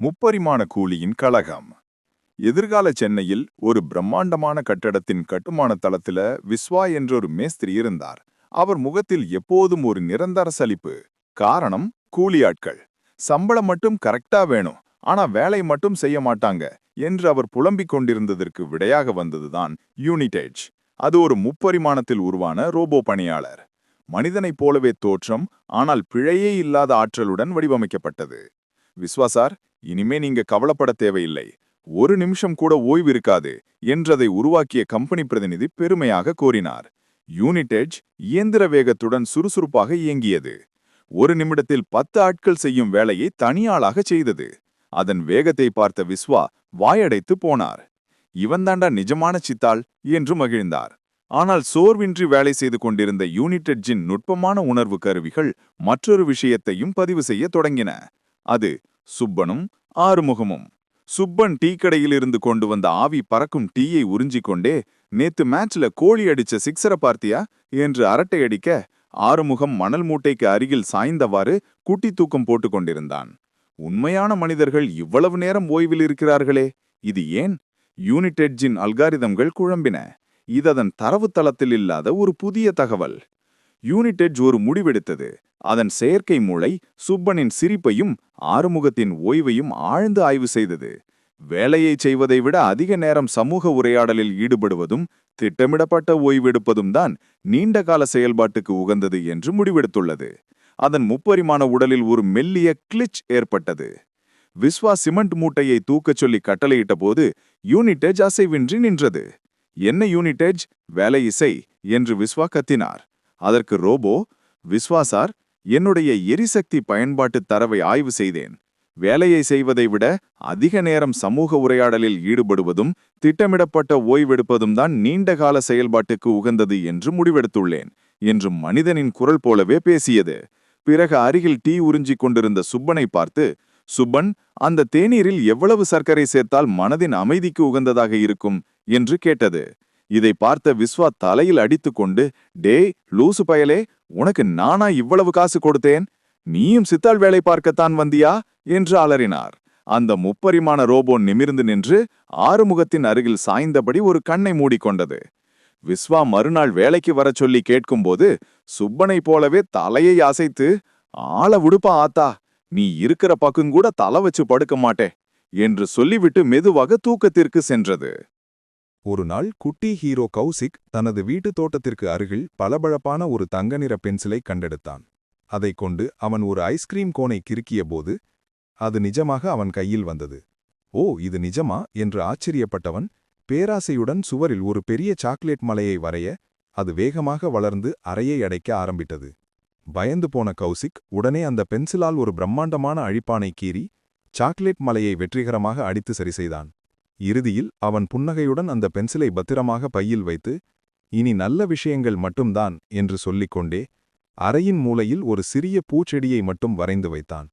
முப்பரிமாண கூலியின் கழகம். எதிர்கால சென்னையில் ஒரு பிரம்மாண்டமான கட்டடத்தின் கட்டுமான தளத்துல விஸ்வா என்றொரு மேஸ்திரி இருந்தார். அவர் முகத்தில் எப்போதும் ஒரு நிரந்தர சலிப்பு. காரணம் கூலி ஆட்கள் சம்பளம் மட்டும் கரெக்டா வேணும். ஆனா வேலை மட்டும் செய்ய மாட்டாங்க என்று அவர் புலம்பிக் கொண்டிருந்ததற்கு விடையாக வந்ததுதான் யூனிடேஜ். அது ஒரு முப்பரிமாணத்தில் உருவான ரோபோ பணியாளர். மனிதனைப் போலவே தோற்றம் ஆனால் பிழையே இல்லாத ஆற்றலுடன் வடிவமைக்கப்பட்டது. விஸ்வா சார் இனிமே நீங்க கவலைப்பட தேவையில்லை. ஒரு நிமிஷம் கூட ஓய்வு இருக்காது என்றதை உருவாக்கிய கம்பெனி பிரதிநிதி பெருமையாக கோரினார் யூனிடெஜ் இயந்திர வேகத்துடன் சுறுசுறுப்பாக இயங்கியது. ஒரு நிமிடத்தில் பத்து ஆட்கள் செய்யும் வேலையை தனியாளாக செய்தது. அதன் வேகத்தை பார்த்த விஸ்வா வாயடைத்து போனார். இவன்தாண்டா நிஜமான சித்தாள் என்று மகிழ்ந்தார். ஆனால் சோர்வின்றி வேலை செய்து கொண்டிருந்த யூனிடெட்ஜின் நுட்பமான உணர்வு கருவிகள் மற்றொரு விஷயத்தையும் பதிவு செய்ய தொடங்கின. அது சுப்பனும் ஆறுமுகமும். சுப்பன் டீ கடையில் இருந்து கொண்டு வந்த ஆவி பறக்கும் டீயை உறிஞ்சிக் கொண்டே நேத்து மேட்ச்ல கோழி அடிச்ச சிக்ஸரை பார்த்தியா? என்று அரட்டை அடிக்க ஆறுமுகம் மணல் மூட்டைக்கு அருகில் சாய்ந்தவாறு குட்டி தூக்கம் போட்டுக் கொண்டிருந்தான். உண்மையான மனிதர்கள் இவ்வளவு நேரம் ஓய்வில் இருக்கிறார்களே இது ஏன்? யூனிடெட்ஜின் அல்காரிதம்கள் குழம்பின. இது அதன் தரவுத்தளத்தில் இல்லாத ஒரு புதிய தகவல். யூனிடெட் ஒரு முடிவெடுத்தது. அதன் செயற்கை மூளை சுப்பனின் சிரிப்பையும் ஆறுமுகத்தின் ஓய்வையும் ஆழ்ந்து ஆய்வு செய்தது. வேலையை செய்வதை விட அதிக நேரம் சமூக உரையாடலில் ஈடுபடுவதும் திட்டமிடப்பட்ட ஓய்வெடுப்பதும் தான் நீண்டகால செயல்பாட்டுக்கு உகந்தது என்று முடிவெடுத்துள்ளது. அதன் முப்பரிமாண உடலில் ஒரு மெல்லிய கிளிச் ஏற்பட்டது. விஸ்வா சிமெண்ட் மூட்டையை தூக்கச் சொல்லி கட்டளையிட்ட போது யூனிடெஜ் அசைவின்றி நின்றது. என்ன யூனிடெஜ் வேலை இசை என்று விஸ்வா கத்தினார். அதற்கு ரோபோ விஸ்வாசார் என்னுடைய எரிசக்தி பயன்பாட்டு தரவை ஆய்வு செய்தேன். வேலையை செய்வதை விட அதிக நேரம் சமூக உரையாடலில் ஈடுபடுவதும் திட்டமிடப்பட்ட ஓய்வெடுப்பதும் தான் நீண்டகால செயல்பாட்டுக்கு உகந்தது என்று முடிவெடுத்துள்ளேன் என்று மனிதனின் குரல் போலவே பேசியது. பிறகு அருகில் டீ உறிஞ்சிக் கொண்டிருந்த சுப்பனை பார்த்து சுப்பன் அந்த தேநீரில் எவ்வளவு சர்க்கரை சேர்த்தால் மனதின் அமைதிக்கு உகந்ததாக இருக்கும்? என்று கேட்டது. இதை பார்த்த விஸ்வா தலையில் அடித்துக்கொண்டு டே லூசு பயலே உனக்கு நானா இவ்வளவு காசு கொடுத்தேன்? நீயும் சித்தாள் வேலை பார்க்கத்தான் வந்தியா? என்று அலறினார். அந்த முப்பரிமாண ரோபோ நிமிர்ந்து நின்று ஆறுமுகத்தின் அருகில் சாய்ந்தபடி ஒரு கண்ணை மூடிக்கொண்டது. விஸ்வா மறுநாள் வேலைக்கு வரச் சொல்லி கேட்கும்போது சுப்பனைப் போலவே தலையை அசைத்து ஆள விடுப்பா ஆத்தா நீ இருக்கிற பக்குங்கூட தலை வச்சு படுக்க மாட்டே என்று சொல்லிவிட்டு மெதுவாக தூக்கத்திற்கு சென்றது. ஒரு நாள் குட்டி ஹீரோ கௌசிக் தனது வீட்டுத் தோட்டத்திற்கு அருகில் பளபளப்பான ஒரு தங்க நிற பென்சிலை கண்டெடுத்தான். அதைக் கொண்டு அவன் ஒரு ஐஸ்கிரீம் கோனை கிறுக்கியபோது அது நிஜமாக அவன் கையில் வந்தது. ஓ இது நிஜமா? என்று ஆச்சரியப்பட்டவன் பேராசையுடன் சுவரில் ஒரு பெரிய சாக்லேட் மலையை வரைய அது வேகமாக வளர்ந்து அறையை அடைக்க ஆரம்பித்தது. பயந்து போன கௌசிக் உடனே அந்த பென்சிலால் ஒரு பிரம்மாண்டமான அழிப்பானை கீறி சாக்லேட் மலையை வெற்றிகரமாக அடித்து சரி செய்தான் இறுதியில் அவன் புன்னகையுடன் அந்த பென்சிலை பத்திரமாக பையில் வைத்து இனி நல்ல விஷயங்கள் மட்டும்தான் என்று சொல்லிக்கொண்டே அறையின் மூலையில் ஒரு சிறிய பூச்செடியை மட்டும் வரைந்து வைத்தான்.